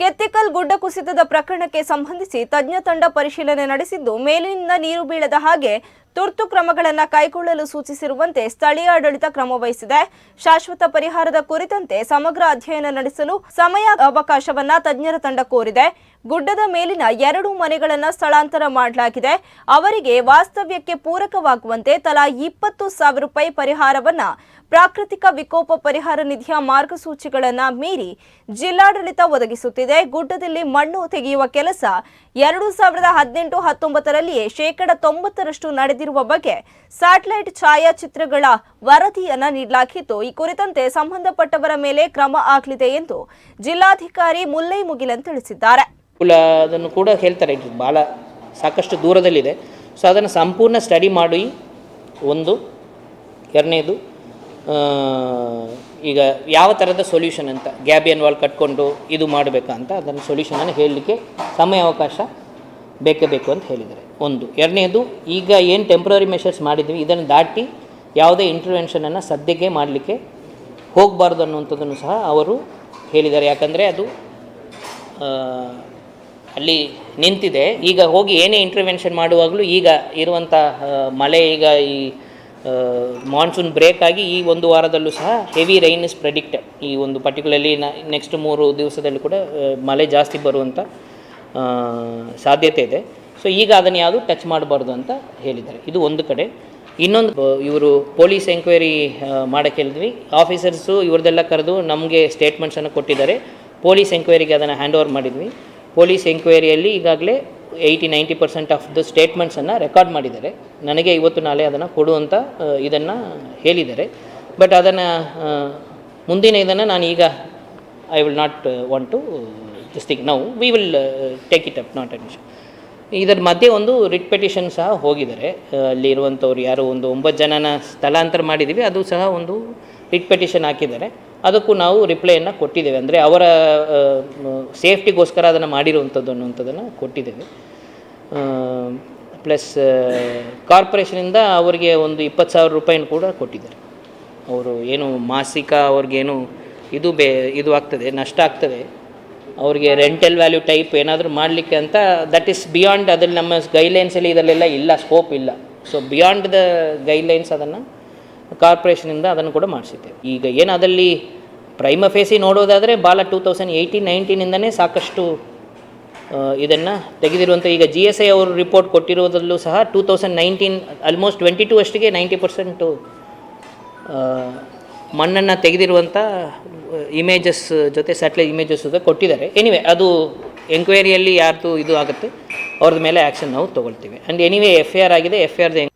ಕೆತ್ತಿಕಲ್ ಗುಡ್ಡ ಕುಸಿತದ ಪ್ರಕರಣಕ್ಕೆ ಸಂಬಂಧಿಸಿ ತಜ್ಞ ತಂಡ ಪರಿಶೀಲನೆ ನಡೆಸಿದ್ದು ಮೇಲಿನಿಂದ ನೀರು ಬೀಳದ ಹಾಗೆ ತುರ್ತು ಕ್ರಮಗಳನ್ನು ಕೈಗೊಳ್ಳಲು ಸೂಚಿಸಿರುವಂತೆ ಸ್ಥಳೀಯ ಆಡಳಿತ ಕ್ರಮ ವಹಿಸಿದೆ. ಶಾಶ್ವತ ಪರಿಹಾರದ ಕುರಿತಂತೆ ಸಮಗ್ರ ಅಧ್ಯಯನ ನಡೆಸಲು ಸಮಯ ಅವಕಾಶವನ್ನ ತಜ್ಞರ ತಂಡ ಕೋರಿದೆ. ಗುಡ್ಡದ ಮೇಲಿನ ಎರಡು ಮನೆಗಳನ್ನು ಸ್ಥಳಾಂತರ ಮಾಡಲಾಗಿದೆ. ಅವರಿಗೆ ವಾಸ್ತವ್ಯಕ್ಕೆ ಪೂರಕವಾಗುವಂತೆ ತಲಾ ಇಪ್ಪತ್ತು ಸಾವಿರ ರೂಪಾಯಿ ಪರಿಹಾರವನ್ನ ಪ್ರಾಕೃತಿಕ ವಿಕೋಪ ಪರಿಹಾರ ನಿಧಿಯ ಮಾರ್ಗಸೂಚಿಗಳನ್ನ ಮೀರಿ ಜಿಲ್ಲಾಡಳಿತ ಒದಗಿಸುತ್ತಿದೆ. ಗುಡ್ಡದಲ್ಲಿ ಮಣ್ಣು ತೆಗೆಯುವ ಕೆಲಸ ಎರಡು ಸಾವಿರದ ಹದಿನೆಂಟು ಹತ್ತೊಂಬತ್ತರಲ್ಲಿಯೇ ಶೇಕಡ ತೊಂಬತ್ತರಷ್ಟು ನಡೆದಿರುವ ಬಗ್ಗೆ ಸ್ಯಾಟಲೈಟ್ ಛಾಯಾಚಿತ್ರಗಳ ವರದಿಯನ್ನು ನೀಡಲಾಗಿದ್ದು ಈ ಕುರಿತಂತೆ ಸಂಬಂಧಪಟ್ಟವರ ಮೇಲೆ ಕ್ರಮ ಆಗಲಿದೆ ಎಂದು ಜಿಲ್ಲಾಧಿಕಾರಿ ಮುಲ್ಲೈ ಮುಗಿಲನ್ ತಿಳಿಸಿದ್ದಾರೆ. ಅದನ್ನು ಕೂಡ ಹೇಳ್ತಾರೆ ಭಾಳ ಸಾಕಷ್ಟು ದೂರದಲ್ಲಿದೆ. ಸೊ ಅದನ್ನು ಸಂಪೂರ್ಣ ಸ್ಟಡಿ ಮಾಡಿ, ಒಂದು. ಎರಡನೇದು ಈಗ ಯಾವ ಥರದ ಸೊಲ್ಯೂಷನ್ ಅಂತ, ಗ್ಯಾಬಿಯನ್ ವಾಲ್ ಕಟ್ಕೊಂಡು ಇದು ಮಾಡಬೇಕಾ ಅಂತ ಅದನ್ನು ಸೊಲ್ಯೂಷನನ್ನು ಹೇಳಲಿಕ್ಕೆ ಸಮಯ ಅವಕಾಶ ಬೇಕೇ ಬೇಕು ಅಂತ ಹೇಳಿದ್ದಾರೆ. ಒಂದು. ಎರಡನೇದು, ಈಗ ಏನು ಟೆಂಪ್ರರಿ ಮೆಷರ್ಸ್ ಮಾಡಿದ್ವಿ, ಇದನ್ನು ದಾಟಿ ಯಾವುದೇ ಇಂಟರ್ವೆನ್ಷನನ್ನು ಸದ್ಯಕ್ಕೆ ಮಾಡಲಿಕ್ಕೆ ಹೋಗಬಾರ್ದು ಅನ್ನುವಂಥದ್ದನ್ನು ಸಹ ಅವರು ಹೇಳಿದ್ದಾರೆ. ಯಾಕಂದರೆ ಅದು ಅಲ್ಲಿ ನಿಂತಿದೆ. ಈಗ ಹೋಗಿ ಏನೇ ಇಂಟರ್ವೆನ್ಷನ್ ಮಾಡುವಾಗಲೂ ಈಗ ಇರುವಂಥ ಮಳೆ, ಈಗ ಈ ಮಾನ್ಸೂನ್ ಬ್ರೇಕ್ ಆಗಿ ಈ ಒಂದು ವಾರದಲ್ಲೂ ಸಹ ಹೆವಿ ರೈನ್ ಇಸ್ ಪ್ರೆಡಿಕ್ಟ್ ಈ ಒಂದು ಪರ್ಟಿಕ್ಯುಲರ್ಲಿ ನೆಕ್ಸ್ಟ್ ಮೂರು ದಿವಸದಲ್ಲಿ ಕೂಡ ಮಳೆ ಜಾಸ್ತಿ ಬರುವಂಥ ಸಾಧ್ಯತೆ ಇದೆ. ಸೊ ಈಗ ಅದನ್ನು ಯಾವುದು ಟಚ್ ಮಾಡಬಾರ್ದು ಅಂತ ಹೇಳಿದ್ದಾರೆ. ಇದು ಒಂದು ಕಡೆ. ಇನ್ನೊಂದು ಇವರು ಪೊಲೀಸ್ ಎಂಕ್ವೈರಿ ಮಾಡೋಕ್ಕೆ ಹೇಳಿದ್ವಿ. ಆಫೀಸರ್ಸು ಇವ್ರದ್ದೆಲ್ಲ ಕರೆದು ನಮಗೆ ಸ್ಟೇಟ್ಮೆಂಟ್ಸನ್ನು ಕೊಟ್ಟಿದ್ದಾರೆ. ಪೊಲೀಸ್ ಎಂಕ್ವೈರಿಗೆ ಅದನ್ನು ಹ್ಯಾಂಡ್ ಓವರ್ ಮಾಡಿದ್ವಿ ಪೊಲೀಸ್ ಎಂಕ್ವೈರಿಯಲ್ಲಿ ಈಗಾಗಲೇ eighty ninety percent of the ಸ್ಟೇಟ್ಮೆಂಟ್ಸನ್ನು record ಮಾಡಿದ್ದಾರೆ. ನನಗೆ ಇವತ್ತು ನಾಳೆ ಅದನ್ನು ಕೊಡುವಂಥ ಇದನ್ನು ಹೇಳಿದ್ದಾರೆ. ಬಟ್ ಅದನ್ನು ಮುಂದಿನ ಇದನ್ನು ನಾನು ಈಗ I will not want to this thing ನಾವು we will take it up not an issue ಇದರ ಮಧ್ಯೆ ಒಂದು ರಿಟ್ ಪೆಟಿಷನ್ ಸಹ ಹೋಗಿದ್ದಾರೆ. ಅಲ್ಲಿರುವಂಥವ್ರು ಯಾರೋ ಒಂದು ಒಂಬತ್ತು ಜನನ ಸ್ಥಳಾಂತರ ಮಾಡಿದ್ದೀವಿ. ಅದು ಸಹ ಒಂದು ರಿಟ್ ಪೆಟಿಷನ್ ಹಾಕಿದ್ದಾರೆ. ಅದಕ್ಕೂ ನಾವು ರಿಪ್ಲೈಯನ್ನು ಕೊಟ್ಟಿದ್ದೇವೆ. ಅಂದರೆ ಅವರ ಸೇಫ್ಟಿಗೋಸ್ಕರ ಅದನ್ನು ಮಾಡಿರುವಂಥದ್ದು ಅನ್ನುವಂಥದ್ದನ್ನು ಕೊಟ್ಟಿದ್ದೇವೆ. ಪ್ಲಸ್ ಕಾರ್ಪೊರೇಷನಿಂದ ಅವರಿಗೆ ಒಂದು ಇಪ್ಪತ್ತು ಸಾವಿರ ರೂಪಾಯಿನ ಕೂಡ ಕೊಟ್ಟಿದ್ದಾರೆ. ಅವರು ಏನು ಮಾಸಿಕ ಅವ್ರಿಗೇನು ಇದು ಬೇ, ಇದು ಆಗ್ತದೆ, ನಷ್ಟ ಆಗ್ತದೆ. ಅವ್ರಿಗೆ ರೆಂಟಲ್ ವ್ಯಾಲ್ಯೂ ಟೈಪ್ ಏನಾದರೂ ಮಾಡಲಿಕ್ಕೆ ಅಂತ ದಟ್ ಈಸ್ ಬಿಯಾಂಡ್ ಅದ್ರಲ್ಲಿ ನಮ್ಮ ಗೈಡ್ಲೈನ್ಸಲ್ಲಿ ಇದರಲ್ಲೆಲ್ಲ ಇಲ್ಲ ಸ್ಕೋಪ್ ಇಲ್ಲ. ಸೊ ಬಿಯಾಂಡ್ ದ ಗೈಡ್ಲೈನ್ಸ್ ಅದನ್ನು ಕಾರ್ಪೊರೇಷನಿಂದ ಅದನ್ನು ಕೂಡ ಮಾಡಿಸಿದ್ದೇವೆ ಈಗ ಏನು ಅದರಲ್ಲಿ ಪ್ರೈಮ ಫೇಸಿ ನೋಡೋದಾದರೆ ಬಾಲ ಟೂ ತೌಸಂಡ್ ಏಯ್ಟೀನ್ ನೈನ್ಟೀನಿಂದನೇ ಸಾಕಷ್ಟು ಇದನ್ನು ತೆಗೆದಿರುವಂಥ ಈಗ ಜಿ ಎಸ್ ಐ ಅವರು ರಿಪೋರ್ಟ್ ಕೊಟ್ಟಿರೋದಲ್ಲೂ ಸಹ two thousand nineteen almost twenty two ಅಷ್ಟಿಗೆ ninety percent ಮಣ್ಣನ್ನು ತೆಗೆದಿರುವಂಥ ಇಮೇಜಸ್ ಜೊತೆ ಸ್ಯಾಟಲೈಟ್ ಇಮೇಜಸ್ ಕೊಟ್ಟಿದ್ದಾರೆ. ಎನಿವೆ ಅದು ಎಂಕ್ವೈರಿಯಲ್ಲಿ ಯಾರ್ದು ಇದು ಆಗುತ್ತೆ ಅವ್ರದ್ದು ಮೇಲೆ ಆ್ಯಕ್ಷನ್ ನಾವು ತೊಗೊಳ್ತೀವಿ. And anyway F I R ಆಗಿದೆ ಎಫ್ ಐ ಆರ್ದು